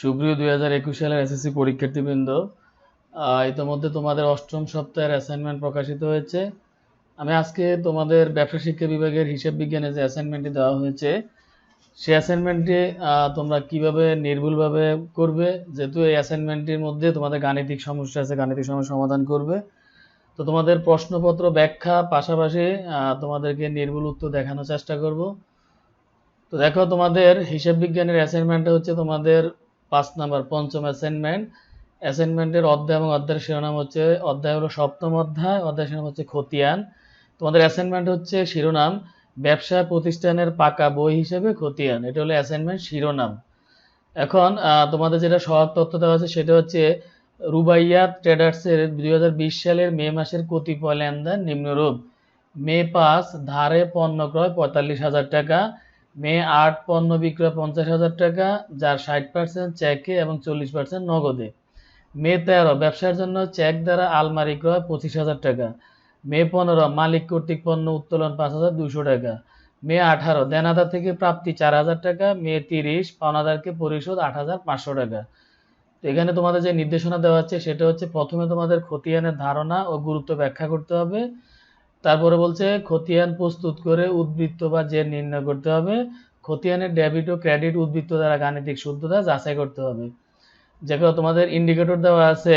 সুপ্রিয় দুই হাজার একুশ সালের এসএসসি পরীক্ষার্থীবৃন্দ ইতোমধ্যে তোমাদের অষ্টম সপ্তাহের অ্যাসাইনমেন্ট প্রকাশিত হয়েছে। আমি আজকে তোমাদের ব্যবসা শিক্ষা বিভাগের হিসাব বিজ্ঞানে যে অ্যাসাইনমেন্টটি দেওয়া হয়েছে সেই অ্যাসাইনমেন্টটি তোমরা কীভাবে নির্ভুলভাবে করবে? যেহেতু এই অ্যাসাইনমেন্টটির মধ্যে তোমাদের গাণিতিক সমস্যা আছে, গাণিতিক সমস্যা সমাধান করবে। তো তোমাদের প্রশ্নপত্র ব্যাখ্যা পাশাপাশি তোমাদেরকে নির্ভুল উত্তর দেখানোর চেষ্টা করব। তো দেখো, তোমাদের হিসাব বিজ্ঞানের অ্যাসাইনমেন্টটা হচ্ছে তোমাদের পাঁচ নাম্বার, পঞ্চম অ্যাসাইনমেন্ট অ্যাসাইনমেন্টের অধ্যায় এবং অধ্যায়ের শিরোনাম হচ্ছে, অধ্যায় হলো সপ্তম অধ্যায় অধ্যায় শিরোনাম হচ্ছে খতিয়ান। তোমাদের অ্যাসাইনমেন্ট হচ্ছে শিরোনাম, ব্যবসা প্রতিষ্ঠানের পাকা বই হিসেবে খতিয়ান। এটা হলো অ্যাসাইনমেন্ট শিরোনাম। এখন তোমাদের যেটা সহায়ক তথ্য দেওয়া আছে সেটা হচ্ছে, রুবাইয়া ট্রেডার্সের দুই হাজার বিশ সালের মে মাসের কতিপয় লেনদেন নিম্নরূপ। মে পাঁচ, ধারে পণ্য ক্রয় পঁয়তাল্লিশ হাজার টাকা মে আট পণ্য বিক্রয় পঞ্চাশ হাজার টাকা, যার ষাট পার্সেন্ট চেকে এবং চল্লিশ পার্সেন্ট নগদে। মে তেরো, ব্যবসার জন্য চেক দ্বারা আলমারি ক্রয় পঁচিশ হাজার টাকা। মে পনেরো, মালিক কর্তৃক পণ্য উত্তোলন পাঁচ হাজার দুশো টাকা। মে আঠারো, দেনাদার থেকে প্রাপ্তি চার হাজার টাকা। মে তিরিশ, পাওনাদারকে পরিশোধ আট হাজার পাঁচশো টাকা। তো এখানে তোমাদের যে নির্দেশনা দেওয়া হচ্ছে সেটা হচ্ছে প্রথমে তোমাদের খতিয়ানের ধারণা ও গুরুত্ব ব্যাখ্যা করতে হবে। তারপরে বলছে, খতিয়ান প্রস্তুত করে উদ্বৃত্ত বা জের নির্ণয় করতে হবে, খতিয়ানের ডেবিট ও ক্রেডিট উদ্বৃত্ত দ্বারা গাণিতিক শুদ্ধতা যাচাই করতে হবে। যেগুলো তোমাদের ইন্ডিকেটর দেওয়া আছে,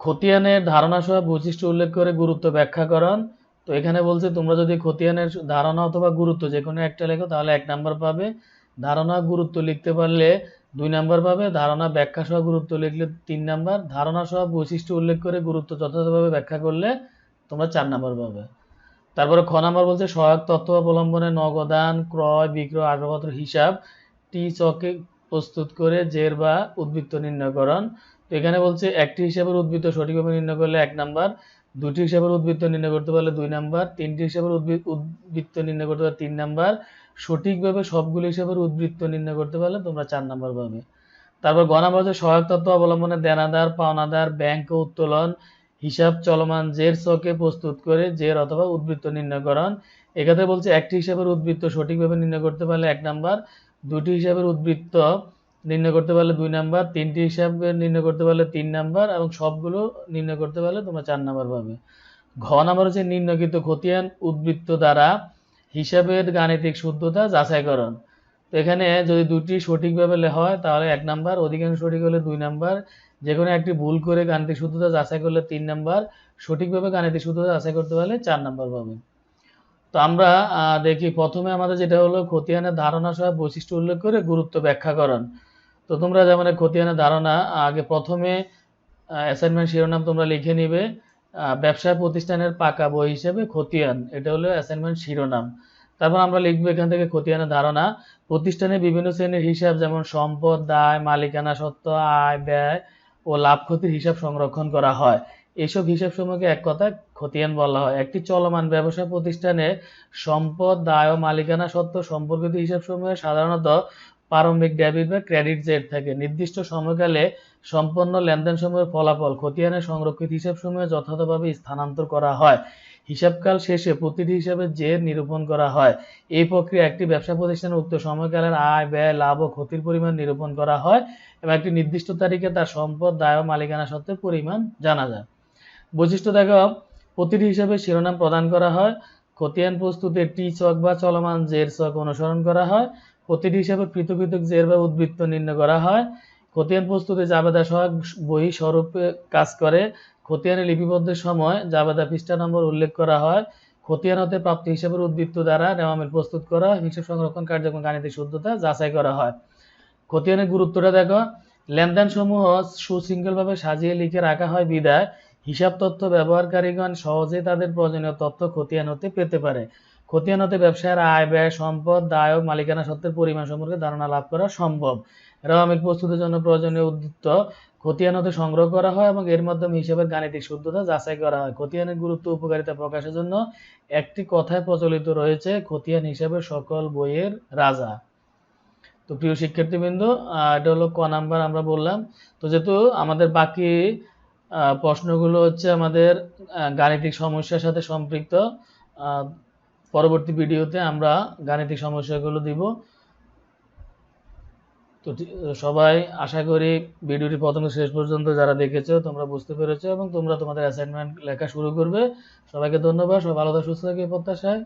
খতিয়ানের ধারণা সহ বৈশিষ্ট্য উল্লেখ করে গুরুত্ব ব্যাখ্যাকরণ তো এখানে বলছে, তোমরা যদি খতিয়ানের ধারণা অথবা গুরুত্ব যে কোনো একটা লেখো, তাহলে এক নাম্বার পাবে। ধারণা গুরুত্ব লিখতে পারলে দুই নাম্বার পাবে ধারণা ব্যাখ্যা সহ গুরুত্ব লিখলে তিন নাম্বার, ধারণা সহ বৈশিষ্ট্য উল্লেখ করে গুরুত্ব যথাযথভাবে ব্যাখ্যা করলে তোমরা চার নাম্বার পাবে। তারপরে খ নাম্বার বলছে, সহায়ক তথ্য অবলম্বনে নগদান, ক্রয়, বিক্রয়, আসবাবপত্র, হিসাব, টি চকে প্রস্তুত করে জের বা উদ্বৃত্ত নির্ণয়করণ। তো এখানে বলছে, একটি হিসাবের উদ্বৃত্ত সঠিকভাবে নির্ণয় করলে এক নাম্বার দুটি হিসাবের উদ্বৃত্ত নির্ণয় করতে পারলে দুই নাম্বার, তিনটি হিসাবের উদ্বৃত্ত নির্ণয় করতে পারলে তিন নাম্বার, সঠিকভাবে সবগুলো হিসাবের উদ্বৃত্ত নির্ণয় করতে পারলে তোমরা চার নাম্বার পাবে। তারপর গ নাম্বার হচ্ছে সহায়ক তথ্য অবলম্বনে দেনাদার, পাওনাদার, ব্যাংক উত্তোলন, হিসাব চলমান জের চকে প্রস্তুত করে জের অথবা উদ্বৃত্ত নির্ণয়করণ। এক্ষেত্রে বলছে একটি হিসাবের উদ্বৃত্ত সঠিকভাবে নির্ণয় করতে পারলে এক নাম্বার, দুটি হিসাবের উদ্বৃত্ত নির্ণয় করতে পারলে দুই নাম্বার, তিনটি হিসাবে নির্ণয় করতে পারলে তিন নাম্বার এবং সবগুলো নির্ণয় করতে পারলে তোমরা চার নাম্বার পাবে। ঘ নাম্বার হচ্ছে নির্ণয়কৃত খতিয়ান উদ্বৃত্ত দ্বারা হিসাবের গাণিতিক শুদ্ধতা যাচাইকরণ। তো এখানে যদি দুটি সঠিকভাবে হয়, তাহলে এক নাম্বার, অধিকাংশ সঠিক হলে দুই নাম্বার। যে কোনো একটি ভুল করে গাণিতিক শুদ্ধতা যাচাই করলে তিন নাম্বার, সঠিকভাবে গাণিতিক শুদ্ধতা যাচাই করতে পারলে চার নাম্বার পাবে। তো আমরা দেখি প্রথমে আমাদের যেটা হলো খতিয়ানের ধারণা সহ বৈশিষ্ট্য উল্লেখ করে গুরুত্ব ব্যাখ্যা ব্যাখ্যাকরণ তো তোমরা যেমন খতিয়ানের ধারণা আগে প্রথমে অ্যাসাইনমেন্ট শিরোনাম তোমরা লিখে নিবে। ব্যবসায় প্রতিষ্ঠানের পাকা বই হিসেবে খতিয়ান এটা হলো অ্যাসাইনমেন্ট শিরোনাম। তারপর আমরা লিখব এখান থেকে খতিয়ানের ধারণা প্রতিষ্ঠানের বিভিন্ন শ্রেণির হিসাব, যেমন সম্পদ, দায়, মালিকানা সত্ত্ব আয়, ব্যয় ও লাভ ক্ষতির হিসাব সংরক্ষণ করা হয়। এইসব হিসাব সমূহকে এক কথায় খতিয়ান বলা হয়। একটি চলমান ব্যবসা প্রতিষ্ঠানে সম্পদ, দায় ও মালিকানা সত্ত্ব সম্পর্কিত হিসাব সমূহে সাধারণত প্রারম্ভিক ডেবিট বা ক্রেডিট জেট থাকে। নির্দিষ্ট সময়কালে সম্পন্ন লেনদেন সমূহের ফলাফল খতিয়ানে সংরক্ষিত হিসাব সমূহে যথাযথভাবে স্থানান্তর করা হয়। হিসাবকাল শেষে প্রতিটি হিসাবে জের নিরূপণ করা হয়। এই প্রক্রিয়া একটি ব্যবসা প্রতিষ্ঠানের উক্ত সময়কালের আয়, ব্যয়, লাভ ও ক্ষতির পরিমাণ নিরূপণ করা হয় এবং একটি নির্দিষ্ট তারিখে তার সম্পদ, দায় ও মালিকানা সত্ত্বের পরিমাণ জানা যায়। বৈশিষ্ট্য দেখো, প্রতিটি হিসাবে শিরোনাম প্রদান করা হয়। খতিয়ান প্রস্তুতে টি চক বা চলমান জের চক অনুসরণ করা হয়। প্রতিটি হিসাবে পৃথক পৃথক জের বা উদ্বৃত্ত নির্ণয় করা হয়। খতিয়ান প্রস্তুতে জাবেদা সহায়ক বই স্বরূপে কাজ করে। খতিয়ানে লিপিবদ্ধের সময় জাবেদা পৃষ্ঠা নম্বর উল্লেখ করা হয়। খতিয়ান হতে প্রাপ্ত হিসাবের উদ্বৃত্ত দ্বারা নেওয়ামিল প্রস্তুত করা, হিসাব সংরক্ষণ, কার্যক্রম, গাণিতিক শুদ্ধতা যাচাই করা হয়। খতিয়ানের গুরুত্বটা দেখো। লেনদেন সমূহ সুশৃঙ্খলভাবে সাজিয়ে লিখে রাখা হয় বিদায়। হিসাব তথ্য ব্যবহারকারীগণ সহজে তাদের প্রয়োজনীয় তথ্য খতিয়ান হতে পেতে পারে। খতিয়ান হতে ব্যবসায়ের আয়, ব্যয়, সম্পদ, দায় ও মালিকানা সত্ত্বের পরিমাণ সম্পর্কে ধারণা লাভ করা সম্ভব। রেওয়ামিল প্রস্তুতের জন্য প্রয়োজনীয় উদ্বৃত্ত খতিয়ান হতে সংগ্রহ করা হয় এবং এর মাধ্যমে হিসাবের গাণিতিক শুদ্ধতা যাচাই করা হয়। খতিয়ানের গুরুত্ব উপকারিতা প্রকাশের জন্য একটি কথায় প্রচলিত রয়েছে খতিয়ান হিসাবে সকল বইয়ের রাজা তো প্রিয় শিক্ষার্থীবৃন্দ এটা হলো ক নাম্বার আমরা বললাম। তো যেহেতু আমাদের বাকি প্রশ্নগুলো হচ্ছে আমাদের গাণিতিক সমস্যার সাথে সম্পৃক্ত পরবর্তী ভিডিওতে আমরা গাণিতিক সমস্যাগুলো দিব। তো সবাই আশা করি ভিডিওটি প্রথমে শেষ পর্যন্ত যারা দেখেছ, তোমরা বুঝতে পেরেছ এবং তোমরা তোমাদের অ্যাসাইনমেন্ট লেখা শুরু করবে। সবাইকে ধন্যবাদ সব ভালো সুস্থ থাকে প্রত্যাশায়।